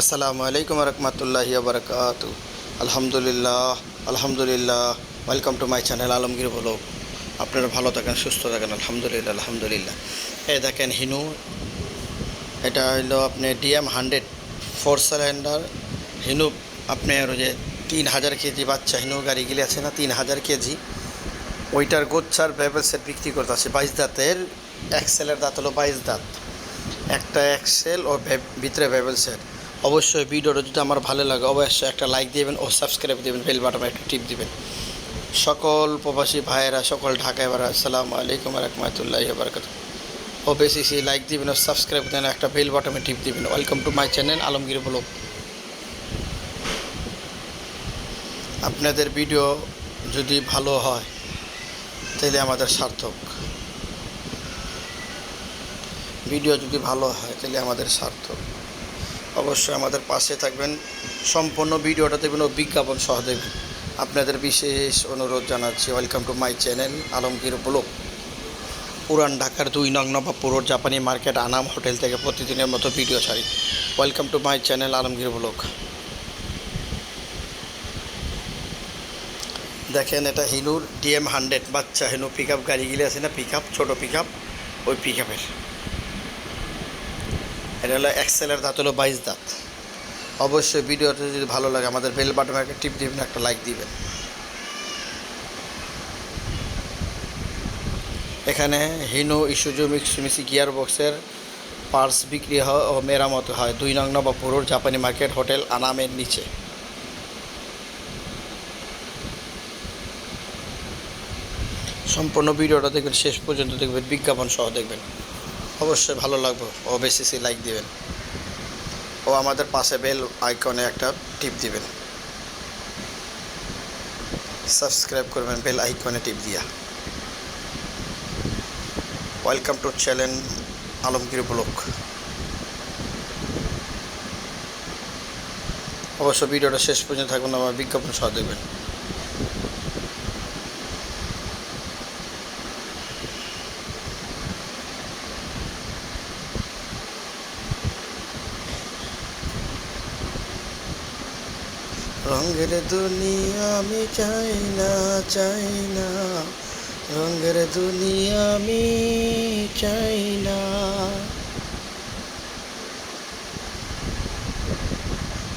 আসসালামু আলাইকুম রহমতুল্লাহি বারকাত। আলহামদুলিল্লাহ আলহামদুলিল্লাহ welcome to my channel Alamgir blog আপনারা ভালো থাকেন, সুস্থ থাকেন, আলহামদুলিল্লাহ আলহামদুলিল্লাহ। এই দেখেন হিনু, এটা হলো আপনি DM hundred four cylinder Hino ওই যে তিন হাজার কেজি বাচ্চা, হিনু গাড়িগুলি আছে না, তিন হাজার কেজি। ওইটার গোচ্ছার ব্যবসার বিক্রি করতে আছে বাইশ দাঁতের এক্সেলের দাঁত হলো বাইশ দাঁত। একটা এক্সেল ও ভিতরে ভেবেলসের অবশ্যই ভিডিওটা যদি আমার ভালো লাগে, অবশ্যই একটা লাইক দিবেন ও সাবস্ক্রাইব দিবেন বেল বাটনে একটা টিপ দিবেন। সকল প্রবাসী ভাইয়েরা, সকল ঢাকায় বারা আসসালামু আলাইকুম রহমতুল্লাহ বারকাত ও বেশি লাইক দিবেন ও সাবস্ক্রাইব দেন, একটা বেল বাটনে টিপ দিবেন। Welcome to my channel Alamgir blog আপনাদের ভিডিও যদি ভালো হয়, তাহলে আমাদের সার্থক। ভিডিও যদি ভালো হয়, তাহলে আমাদের সার্থক। অবশ্যই আমাদের পাশে থাকবেন। সম্পূর্ণ ভিডিওটা দেখবেন ও বিজ্ঞাপন সহ আপনাদের বিশেষ অনুরোধ জানাচ্ছি welcome to my channel Alamgir blog. পুরান ঢাকার দুই নং নবাবপুর রোড জাপানি মার্কেট, আনাম হোটেল থেকে প্রতিদিনের মতো ভিডিও ছাড়ি। Welcome to my channel Alamgir blog. দেখেন এটা হিনুর ডিএম হান্ড্রেড, বাচ্চা হিনু পিক আপ গাড়িগুলি আছে না পিক আপ ছোটো পিক আপ ওই পিক এটা হলো এক্সেলের দাঁত হলো বাইশ দাঁত। অবশ্যই ভিডিওটা যদি ভালো লাগে, আমাদের বেল বাটনে একটা টিপ দিবেন, একটা লাইক দিবেন। এখানে হিনো ইস্যুজু মিক্সমিসি গিয়ার বক্সের পার্টস বিক্রি হয় ও মেরামত হয়। দুই নং নবাবপুর জাপানি মার্কেট হোটেল আনামের নিচে। সম্পূর্ণ ভিডিওটা দেখবেন, শেষ পর্যন্ত দেখবেন, বিজ্ঞাপন সহ দেখবেন। অবশ্যই ভালো লাগবে। ও বেশি লাইক দিবেন। ও আমাদের পাশে বেল আইকনে একটা টিপ দিবেন। সাবস্ক্রাইব করবেন বেল আইকনে টিপ দিয়া। Welcome to channel Alamgir blog অবশ্য ভিডিওটা শেষ পর্যন্ত থাকবেন, আমার বিজ্ঞাপন সহ দেখবেন। রঙের দুনিয়া আমি চাই না চাই না। রঙের দুনিয়া আমি চাই না।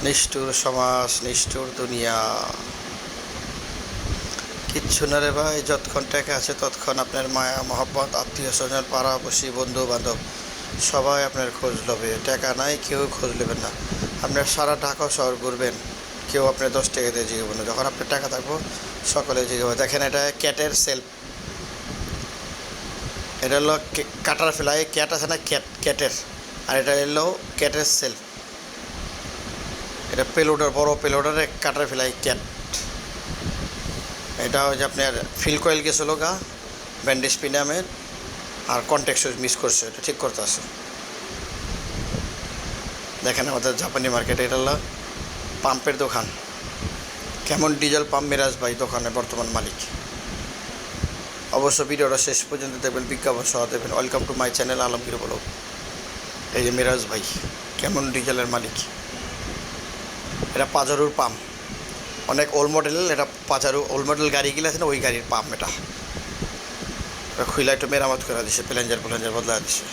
নিষ্ঠুর সমাজ, নিষ্ঠুর দুনিয়া। কিচ্ছু না রে ভাই, যতক্ষণ টাকা আছে ততক্ষণ আপনার মায়া, মহব্বত, আত্মীয় স্বজন পাড়াপড়শি বন্ধু বান্ধব, সবাই আপনার খোঁজ লবে টাকা নাই, কেউ খোঁজ নেবেন না। আপনার সারা ঢাকা শহর ঘুরবেন। কেউ আপনার দশ টাকা দিয়ে জিগাবো না। যখন আপনার টাকা থাকব, সকলে জিগাবো। দেখেন এটা ক্যাটের সেলফ এটা হলো কাটার ফেলাই ক্যাট আছে না, ক্যাট, ক্যাটের। আর এটা হলো ক্যাটের সেলফ এটা পেলোডার, বড় পেলোডারে কাটার ফেলাই ক্যাট। এটা হচ্ছে আপনার ফিল কয়েল গেছিল গা, ব্যান্ডেজ পিনামের, আর কন্ট্যাক্ট সুইচ মিস করছে। এটা ঠিক করতে আসে দেখেন আমাদের জাপানি মার্কেটে এটা হলো পাম্পের দোকান। কেমন ডিজেল পাম্প মিরাজ ভাই দোকানে বর্তমান মালিক। অবশ্য ভিডিওটা শেষ পর্যন্ত দেখবেন, বিজ্ঞাপন সহ দেবেন welcome to my channel Alamgir blog এই যে মিরাজ ভাই, কেমন ডিজেলের মালিক। এটা পাজারুর পাম্প। অনেক ওল্ড মডেল এটা পাজারু ওল্ড মডেল গাড়িগুলো আছে না, ওই গাড়ির পাম্প এটা। খুইলা একটু মেরামত করে দিছে প্লেঞ্জার প্লেঞ্জার বদলা দিছে।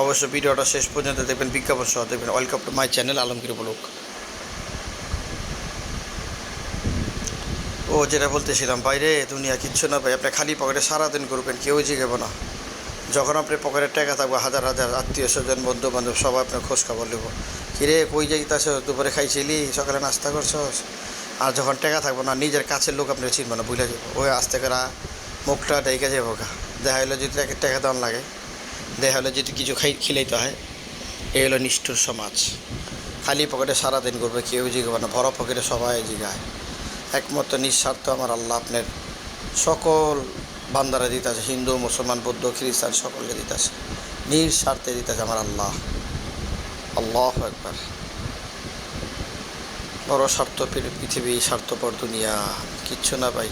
অবশ্য ভিডিওটা শেষ পর্যন্ত দেখবেন, বিজ্ঞাপন সহ দেখবেন। Welcome to my channel Alamgir বলুক ও যেটা বলতেছিলাম বাইরে দুনিয়া কিচ্ছু না ভাই, আপনি খালি পকেটে সারাদিন করবেন কেউ জিগাবো না। যখন আপনি পকেটে টাকা থাকব, হাজার হাজার আত্মীয় স্বজন বন্ধু বান্ধব সবাই আপনার খোঁজ খবর নেব কিরে কই যাইতাছ? দুপুরে খাইছিলি? সকালে নাস্তা করছস? আর যখন টাকা থাকব না, নিজের কাছের লোক আপনি চিনবো না বুঝলে যাব। ওই আস্তে করে মুখটা ডেকে যাব গা। দেখা হলো যদি টাকা দাম লাগে। দেখা হলো যদি কিছু খাই, খিলাইতে হয়। এই হলো নিষ্ঠুর সমাজ। খালি পকেটে সারাদিন করবে কেউ জিগাবে না। ভরা পকেটে সবাই জিগায়। একমাত্র নিঃস্বার্থ আমার আল্লাহ আপনার সকল বান্দারা দিতেছে হিন্দু, মুসলমান, বৌদ্ধ, খ্রিস্টান, সকলকে দিতেছে নিঃস্বার্থে দিতেছে আমার আল্লাহ। আল্লাহ একবার বড় স্বার্থ পৃথিবী, স্বার্থপর দুনিয়া, কিচ্ছু না ভাই।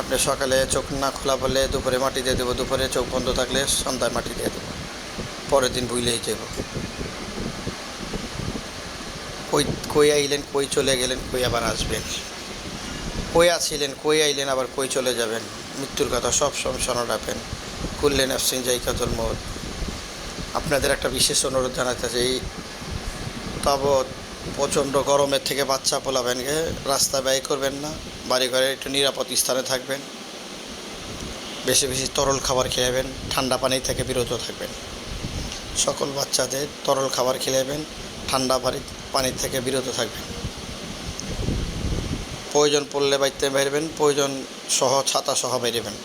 আপনি সকালে চোখ না খোলা বলে দুপুরে মাটি দিয়ে দেবো, দুপুরে চোখ বন্ধ থাকলে সন্ধ্যায় মাটি দিয়ে দেবো, পরের দিন ভুলেই যাব। কই কই আইলেন, কই চলে গেলেন, কই আবার আসবেন? কই আছিলেন কই আইলেন, আবার কই চলে যাবেন? মৃত্যুর কথা সব সময় স্মরণ রাখবেন কুললেন আফসিন জাইকাতুল মত আপনাদের একটা বিশেষ অনুরোধ জানাতে চাই তাবৎ প্রচণ্ড গরমের থেকে বাচ্চা পোলাবেন পোলাবেনকে রাস্তা ব্যয় করবেন না বাড়ি ঘরে একটু নিরাপদ স্থানে থাকবেন। বেশি বেশি তরল খাবার খেলাবেন ঠান্ডা পানি থেকে বিরত থাকবেন। সকল বাচ্চাদের তরল খাবার খেলাবেন, ঠান্ডা পানি থেকে বিরত থাকবেন। প্রয়োজন পড়লে বাইতে বাইরবেন প্রয়োজন সহ ছাতা সহ বেরবেন।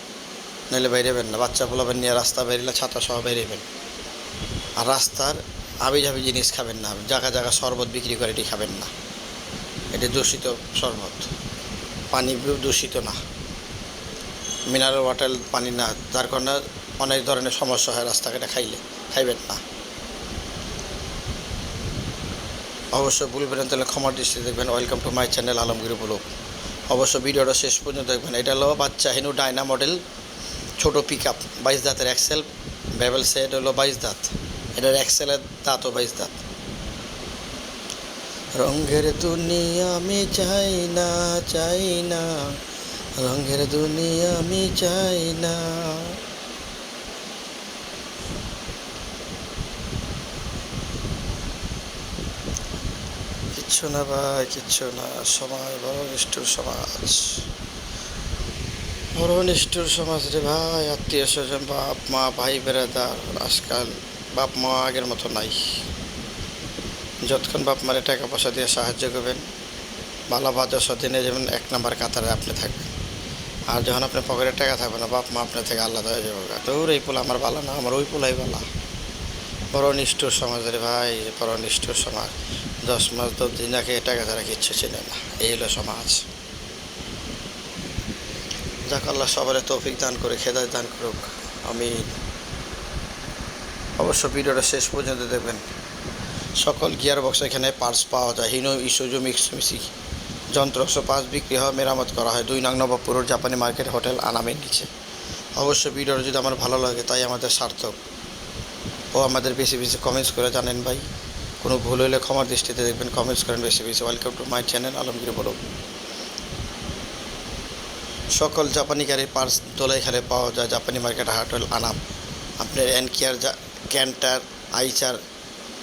নইলে বাইরেবেন না, বাচ্চা পোলাবেন নিয়ে রাস্তা বেরিয়ে ছাতা সহ বেরবেন। আর রাস্তার আবি যাবি জিনিস খাবেন না জায়গা জায়গা শরবত বিক্রি করে এটি খাবেন না। এটি দূষিত শরবত, পানি দূষিত না। মিনারেল ওয়াটার পানি না, যার কারণে অনেক ধরনের সমস্যা হয় রাস্তাঘাটে খাইলে, খাইবেন না। অবশ্যই ভুলবেন তাহলে ক্ষমার দৃষ্টি দেখবেন। Welcome to my channel Alamgir blog অবশ্য ভিডিওটা শেষ পর্যন্ত দেখবেন। এটা হলো বাচ্চা হেনু ডায়না মডেল ছোট পিক আপ বাইশ দাঁতের এক্সেল বেবেল সেট হলো বাইশ দাঁত। এটার এক্সেলের দাঁতও বাইশ দাঁত। রঙের দুনিয়া আমি চাই না চাই না। রঙের দুনিয়া আমি চাই না। কিচ্ছু না ভাই, কিচ্ছু না। সমাজ, বড় নিষ্ঠুর সমাজ। বড় নিষ্ঠুর সমাজ রে ভাই, আত্মীয় স্বজন, বাপ, মা, ভাই, বেড়াদার, আজকাল বাপ, মা আগের মতো নাই। যতক্ষণ বাপ মারে টাকা পয়সা দিয়ে সাহায্য করবেন ভালো বাজার দিনে যেমন এক নম্বর কাতারে আপনি থাকবেন। আর যখন আপনার পকেটে টাকা থাকবে না, বাপ, মা আপনার থেকে আলাদা হয়ে যাবে তোর এই পোলা আমার ভালো না, আমার ওই পোলাই ভালো বড় নিষ্ঠুর সমাজ রে ভাই, বড় নিষ্ঠুর সমাজ। দশ মাস, দশ দিন আগে টাকা ছাড়া কিচ্ছু চেনে না। এই হলো সমাজ। যাক, আল্লাহ সবারে তৌফিক দান করে খেদায় দান করুক। আমি অবশ্য ভিডিওটা শেষ পর্যন্ত দেখবেন। সকল গিয়ার বক্স এখানে পার্টস পাওয়া যায়। হিনো, ইসুজু মিক্সমিসি যন্ত্র পাঁচ বিক্রি হয়, মেরামত করা হয়। দুই নং নবাবপুরের জাপানি মার্কেট হোটেল আনামের নিচে। অবশ্য ভিডিওটা যদি আমার ভালো লাগে, তাই আমাদের সার্থক। ও আমাদের বেশি বেশি কমেন্টস করে জানেন ভাই। কোনো ভুল হলে ক্ষমার দৃষ্টিতে দেখবেন কমেন্টস করেন বেশি বেশি। Welcome to my channel Alamgir বলো সকল জাপানি গাড়ির পার্টস দোলাইখানে পাওয়া যায়। জাপানি মার্কেট হোটেল আনাম। আপনার এনকিয়ার ক্যান্টার, আইচার,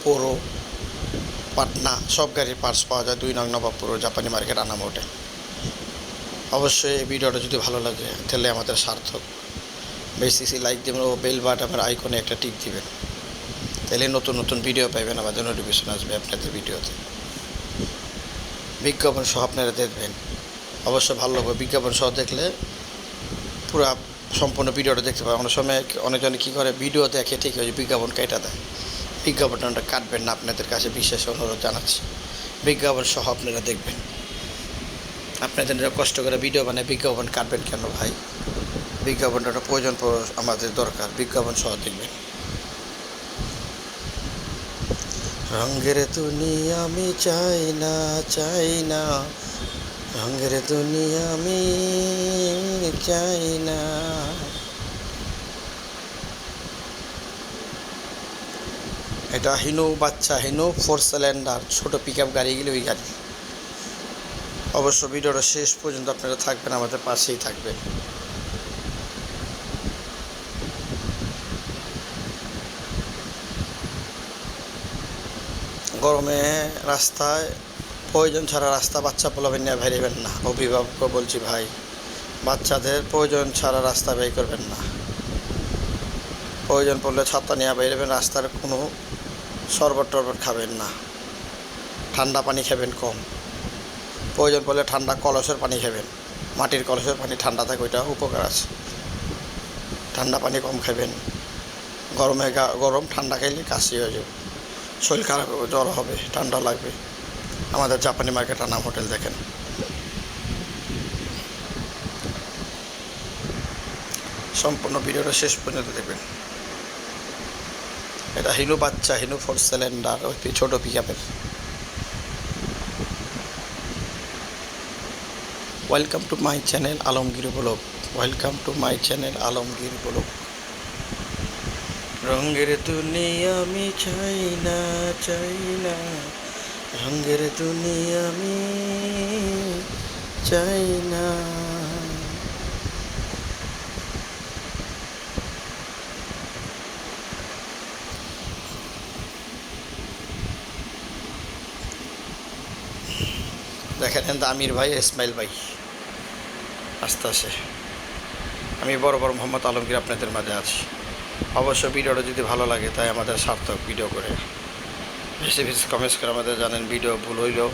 পোরো, পাটনা, সব গাড়ির পার্টস পাওয়া যায়। দুই নং নবাবপুর জাপানি মার্কেট আনাম হোটেল অবশ্যই এই ভিডিওটা যদি ভালো লাগে, তাহলে আমাদের সার্থক। বেশি লাইক দেবেন ও বেল বাটনের আইকনে একটা টিপ দিবেন। তাহলে নতুন নতুন ভিডিও পাইবেন আমাদের নোটিফিকেশন আসবে আপনাদের ভিডিওতে বিজ্ঞাপন সহ আপনারা দেখবেন। অবশ্য ভালো লাগবে, বিজ্ঞাপন সহ দেখলে পুরো সম্পূর্ণ ভিডিওটা দেখতে পাবেন। অনেক সময় অনেকজনে কী করে ভিডিও দেখে ঠিক হয়েছে বিজ্ঞাপন কেটে দেয়। বিজ্ঞাপনটা কাটবেন না, আপনাদের কাছে বিশেষ অনুরোধ জানাচ্ছি। বিজ্ঞাপন সহ আপনারা দেখবেন। আপনাদের কষ্ট করে ভিডিও বানায় বিজ্ঞাপন কাটবেন কেন ভাই? বিজ্ঞাপনটা প্রয়োজন আমাদের দরকার। বিজ্ঞাপন সহ দেখবেন। রঙের দুনিয়া আমি চাই না চাই না। রঙের দুনিয়া আমি চাই না। এটা হিনো বাচ্চা, হিনো ফোর সিলিন্ডার, ছোট পিক আপ গাড়িগুলো ওই গাড়ি। অবশ্য ভিডিওটা শেষ পর্যন্ত আপনারা থাকবেন, আমাদের পাশেই থাকবেন। গরমে রাস্তায় প্রয়োজন ছাড়া রাস্তা বাচ্চা পোলাবেন নিয়ে বেরোবেন না। অভিভাবককে বলছি, ভাই, বাচ্চাদের প্রয়োজন ছাড়া রাস্তা বের করবেন না। প্রয়োজন পড়লে ছাতা নিয়ে বেরোবেন, রাস্তার কোনো শরবত টরবত খাবেন না। ঠান্ডা পানি খাবেন কম। প্রয়োজন পড়লে ঠান্ডা কলসের পানি খাবেন। মাটির কলসের পানি ঠান্ডা থাকে, ওইটা উপকার আছে। ঠান্ডা পানি কম খাবেন। গরমে গরম ঠান্ডা খাইলে কাশি হয়ে যাবে। শরীর খারাপ হবে, জ্বর হবে, ঠান্ডা লাগবে। আমাদের জাপানি মার্কেট আনাম হোটেল দেখেন। সম্পূর্ণ ভিডিওটা শেষ পর্যন্ত দেখবেন। এটা হিনু বাচ্চা, হিনু ফোর সিলিন্ডার, ওই ছোট পিক আপের welcome to my channel Alamgir blog welcome to my channel Alamgir blog রঙের দুনিয়া আমি চাই না চাই না। রঙের দুনিয়া আমি চাই না। দেখেন আমির ভাই, ইসমাইল ভাই, আস্তে আস্তে আমি বড় বড় মোহাম্মদ আলমগীর আপনাদের মাঝে আছি। অবশ্য ভিডিওটা যদি ভালো লাগে, তাই আমাদের সার্থক ভিডিও করে। বেশি বেশি কমেন্টস করে আমাদের জানেন, ভিডিও ভুল হইলেও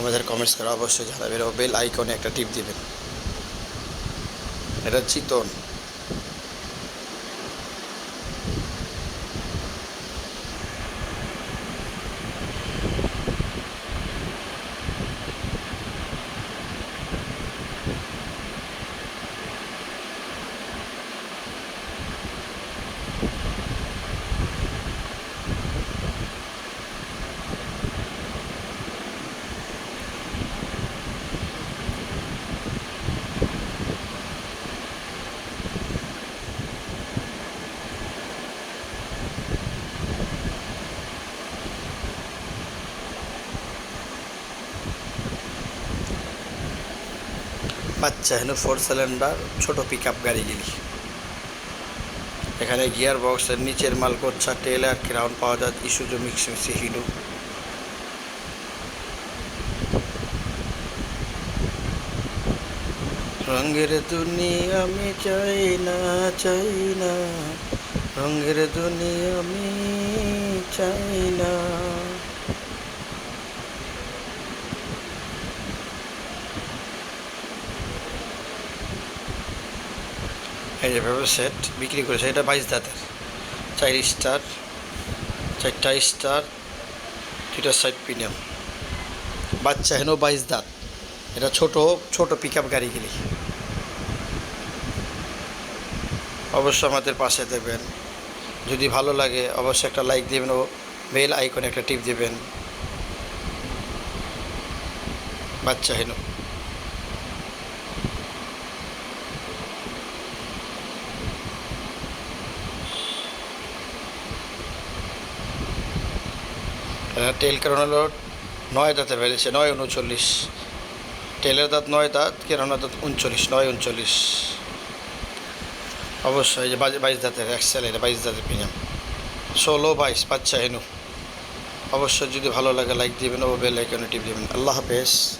আমাদের কমেন্টস করে অবশ্যই জানাবেন ও বেল আইকনে একটা টিপ দিবেন। এটা চিতন। বাচ্চা হেন ফোর সিলিন্ডার ছোট পিক আপ গাড়িগুলি এখানে গিয়ার বক্সের নিচের মাল কোচ্ছা টেল আর ক্রাউন পাওয়া যায় ইস্যুজো মিক্স হিডু রঙের দুনিয়া আমি চাই না চাই না। রঙের দুনিয়া আমি চাই না। এই যে ভেবে সেট বিক্রি করেছে, এটা বাইশ দাঁতের। চার স্টার চারটা স্টার দুটা সাইড প্রিমিয়াম বাচ্চা হেন বাইশ দাঁত। এটা ছোট ছোট পিক আপ গাড়িগুলি অবশ্য আমাদের পাশে দেবেন। যদি ভালো লাগে, অবশ্যই একটা লাইক দেবেন ও বেল আইকনে একটা টিপ দেবেন। বাচ্চা হেন। টেল কারণ নয় দাঁতের বেড়েছে নয় উনচল্লিশ। টেলের দাঁত নয় দাঁত কেরানোর দাঁত উনচল্লিশ, নয় উনচল্লিশ। অবশ্যই যে বাইশ- বাইশ দাঁতের এক্সেল এটা বাইশ দাঁতের প্রিমিয়াম ষোলো, বাইশ, বাচ্চা হেনু। অবশ্যই যদি ভালো লাগে লাইক দিবেন ও বেল আইকনে টিপ দেবেন। আল্লাহ হাফেজ।